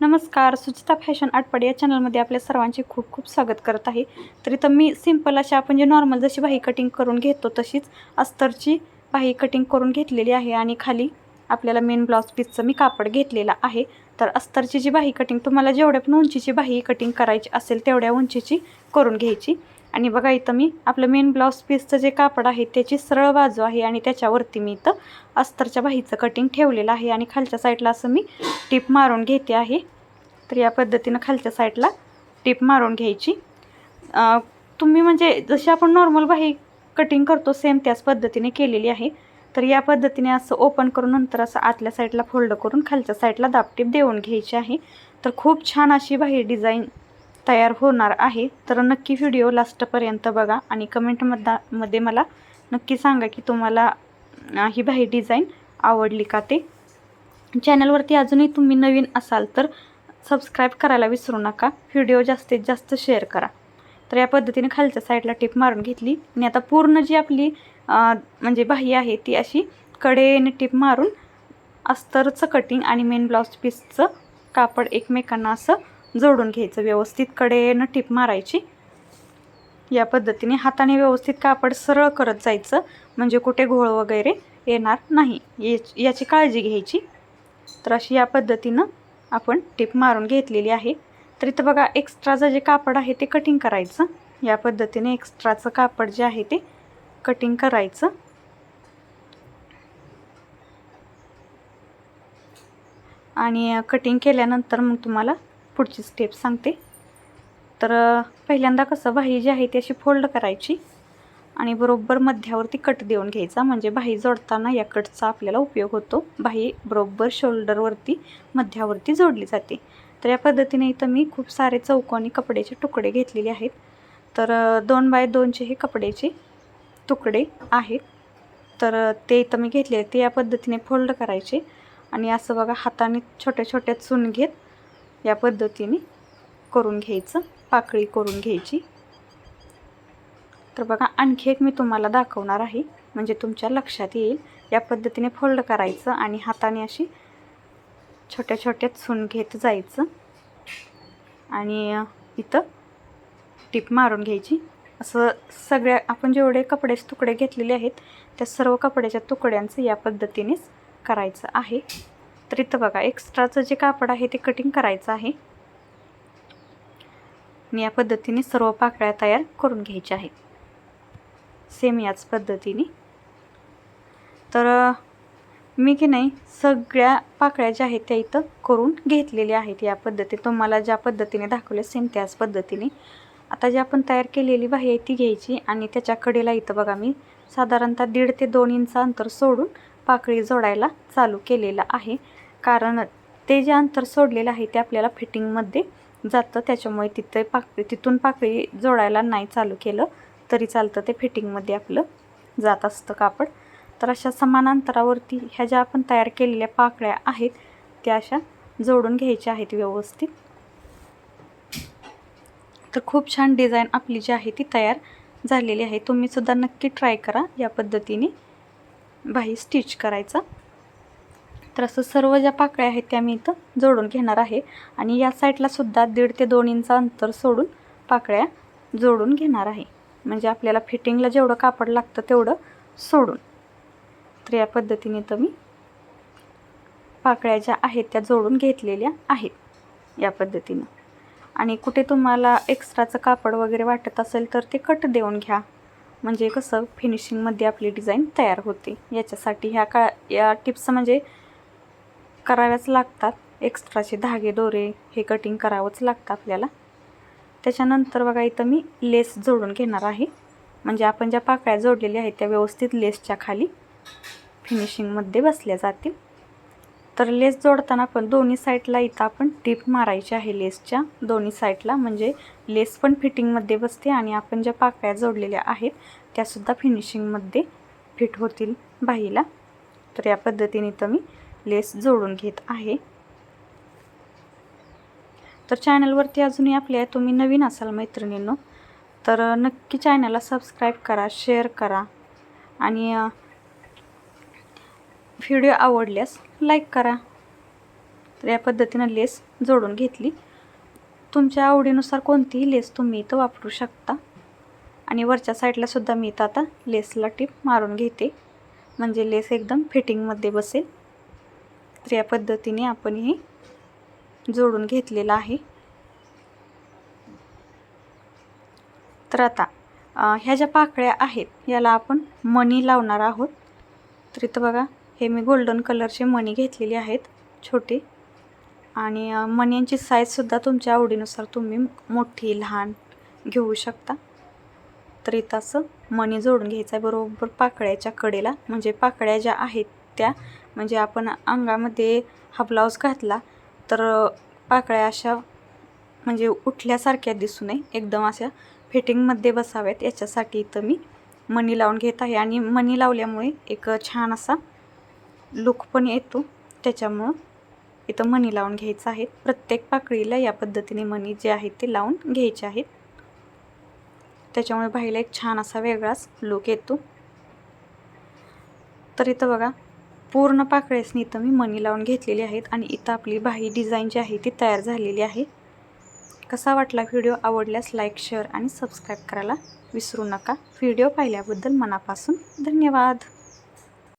नमस्कार सुचिता फॅशन आटपाडी या चॅनलमध्ये आपल्या सर्वांचे खूप खूप स्वागत करत आहे. तर इथं मी सिंपल अशा आपण जे नॉर्मल जशी बाही कटिंग करून घेतो तशीच अस्तरची बाही कटिंग करून घेतलेली आहे आणि खाली आपल्याला मेन ब्लाऊज पीसचं मी कापड घेतलेला आहे. तर अस्तरची जी बाही कटिंग तुम्हाला जेवढ्या पण उंचीची बाही कटिंग करायची असेल तेवढ्या उंचीची करून घ्यायची. आणि बघा इथं मी आपलं मेन ब्लाऊज पीसचं जे कापड आहे त्याची सरळ बाजू आहे आणि त्याच्यावरती मी इथं अस्तरच्या बाहीचं कटिंग ठेवलेलं आहे आणि खालच्या साईडला असं मी टीप मारून घेते आहे. तर या पद्धतीनं खालच्या साईडला टिप मारून घ्यायची. तुम्ही म्हणजे जशी आपण नॉर्मल बाही कटिंग करतो सेम त्याच पद्धतीने केलेली आहे. तर या पद्धतीने असं ओपन करून नंतर असं आतल्या साईडला फोल्ड करून खालच्या साईडला दाबटीप देऊन घ्यायची आहे. तर खूप छान अशी बाही डिझाईन तयार होणार आहे. तर नक्की व्हिडिओ लास्टपर्यंत बघा आणि कमेंटमधा मध्ये मला नक्की सांगा की तुम्हाला ही बाही डिझाईन आवडली का ते. चॅनलवरती अजूनही तुम्ही नवीन असाल तर सबस्क्राईब करायला विसरू नका. व्हिडिओ जास्तीत जास्त शेअर करा. तर या पद्धतीने खालच्या साईडला टिप मारून घेतली. आणि आता पूर्ण जी आपली म्हणजे बाही आहे ती अशी कडेने टिप मारून अस्तरचं कटिंग आणि मेन ब्लाऊज पीसचं कापड एकमेकांना असं जोडून घ्यायचं व्यवस्थित कडेनं टिप मारायची. या पद्धतीने हाताने व्यवस्थित कापड सरळ करत जायचं म्हणजे कुठे घोळ वगैरे येणार नाही. याची काळजी घ्यायची. तर अशी या पद्धतीनं आपण टिप मारून घेतलेली आहे. तर इथं बघा एक्स्ट्राचं जे कापड आहे ते कटिंग करायचं. या पद्धतीने एक्स्ट्राचं कापड जे आहे ते कटिंग करायचं. आणि कटिंग केल्यानंतर मग तुम्हाला पुढची स्टेप सांगते. तर पहिल्यांदा कसं बाही जी आहे ती अशी फोल्ड करायची आणि बरोबर मध्यावरती कट देऊन घ्यायचा. म्हणजे बाही जोडताना या कटचा आपल्याला उपयोग होतो. बाही बरोबर शोल्डरवरती मध्यावरती जोडली जाते. तर या पद्धतीने इथं मी खूप सारे चौकोनी कपड्याचे तुकडे घेतलेले आहेत. तर दोन बाय दोनचे हे कपड्याचे तुकडे आहेत. तर ते इथं मी घेतले ते या पद्धतीने फोल्ड करायचे. आणि असं बघा हाताने छोट्या छोट्या चून घेत या पद्धतीने करून घ्यायचं पाकळी करून घ्यायची. तर बघा आणखी एक मी तुम्हाला दाखवणार आहे. म्हणजे तुमच्या लक्षात येईल या पद्धतीने फोल्ड करायचं आणि हाताने अशी छोट्या छोट्या चून घेत जायचं. आणि इथं टीप मारून घ्यायची. असं सगळ्या आपण जेवढे कपड्याचे तुकडे घेतलेले आहेत त्या सर्व कपड्याच्या तुकड्यांचं या पद्धतीनेच करायचं आहे. तर इथं बघा एक्स्ट्राचं जे कापड आहे ते कटिंग करायचं आहे. आणि या पद्धतीने सर्व पाकळ्या तयार करून घ्यायच्या आहेत सेम याच पद्धतीने. तर मी की नाही सगळ्या पाकळ्या ज्या आहेत त्या इथं करून घेतलेल्या आहेत या पद्धतीने तुम्हाला ज्या पद्धतीने दाखवले सेम त्याच पद्धतीने. आता जी आपण तयार केलेली बाही आहे ती घ्यायची आणि त्याच्या कडेला इथं बघा मी साधारणतः दीड ते दोन इंच अंतर सोडून पाकळी जोडायला चालू केलेलं आहे. कारण ते जे अंतर सोडलेलं आहे ते आपल्याला फिटिंगमध्ये जातं. त्याच्यामुळे तिथे पाकळी तिथून पाकळी जोडायला नाही चालू केलं तरी चालतं. ते फिटिंगमध्ये आपलं जात असतं कापड. तर अशा समान अंतरावरती ह्या ज्या आपण तयार केलेल्या पाकळ्या आहेत त्या अशा जोडून घ्यायच्या आहेत व्यवस्थित. तर खूप छान डिझाईन आपली जी आहे ती तयार झालेली आहे. तुम्हीसुद्धा नक्की ट्राय करा या पद्धतीने. बाही स्टिच करायचा. तर असं सर्व ज्या पाकळ्या आहेत त्या मी इथं जोडून घेणार आहे. आणि या साईडलासुद्धा दीड ते दोन इंच अंतर सोडून पाकळ्या जोडून घेणार आहे. म्हणजे आपल्याला फिटिंगला जेवढं कापड लागतं तेवढं सोडून. तर या पद्धतीने तर मी पाकळ्या ज्या आहेत त्या जोडून घेतलेल्या आहेत या पद्धतीनं. आणि कुठे तुम्हाला एक्स्ट्राचं कापड वगैरे वाटत असेल तर ते कट देऊन घ्या. म्हणजे कसं फिनिशिंगमध्ये आपली डिझाईन तयार होते. याच्यासाठी ह्या का या टिप्स म्हणजे कराव्याच लागतात. एक्स्ट्राचे धागे दोरे हे कटिंग करावंच लागतं आपल्याला. त्याच्यानंतर बघा इथं मी लेस जोडून घेणार आहे. म्हणजे आपण ज्या पाकळ्या जोडलेल्या आहेत त्या व्यवस्थित लेसच्या खाली फिनिशिंगमध्ये बसल्या जातील. तर लेस जोडताना पण दोन्ही साईडला इथं आपण टिप मारायची आहे लेसच्या. दोन्ही साईडला म्हणजे लेस पण फिटिंगमध्ये बसते आणि आपण ज्या पाकळ्या जोडलेल्या आहेत त्यासुद्धा फिनिशिंगमध्ये फिट होतील बाहीला तर या पद्धतीने इथं मी लेस जोडून घेत आहे. तर चॅनलवरती अजूनही आपल्या तुम्ही नवीन असाल मैत्रिणींनो तर नक्की चॅनलला सबस्क्राईब करा शेअर करा आणि व्हिडिओ आवडल्यास लाईक करा. तर या पद्धतीनं लेस जोडून घेतली. तुमच्या आवडीनुसार कोणतीही लेस तुम्ही इथं वापरू शकता. आणि वरच्या साईडला सुद्धा मी इथं आता लेसला टिप मारून घेते. म्हणजे लेस एकदम फिटिंगमध्ये बसेल. तर या पद्धतीने आपण हे जोडून घेतलेलं आहे. तर आता ह्या ज्या पाकळ्या आहेत याला आपण मणी लावणार आहोत. तर इथं बघा हे मी गोल्डन कलरचे मणी घेतलेले आहेत छोटे. आणि मण्यांची साईजसुद्धा तुमच्या आवडीनुसार तुम्ही मोठी लहान घेऊ शकता. तर इथं असं मणी जोडून घ्यायचं आहे बरोबर पाकळ्याच्या कडेला. म्हणजे पाकळ्या ज्या आहेत त्या म्हणजे आपण अंगामध्ये हा ब्लाऊज घातला तर पाकळ्या अशा म्हणजे उठल्यासारख्या दिसू नये. एकदम अशा फिटिंगमध्ये बसाव्यात. याच्यासाठी इथं मी मणी लावून घेत आहे. आणि मणी लावल्यामुळे एक छान असा लुक पण येतो. त्याच्यामुळं इथं मणी लावून घ्यायचं आहे. प्रत्येक पाकळीला या पद्धतीने मणी जे आहेत ते लावून घ्यायचे आहेत. त्याच्यामुळे बाईला एक छान असा वेगळाच लुक येतो. तर इथं बघा पूर्ण पाकळ्यासनी इथं मी मणी लावून घेतलेली आहेत आणि इथं आपली बाही डिझाईन जी आहे ती तयार झालेली आहे. कसा वाटला व्हिडिओ आवडल्यास लाईक शेअर आणि सबस्क्राईब करायला विसरू नका. व्हिडिओ पाहिल्याबद्दल मनापासून धन्यवाद.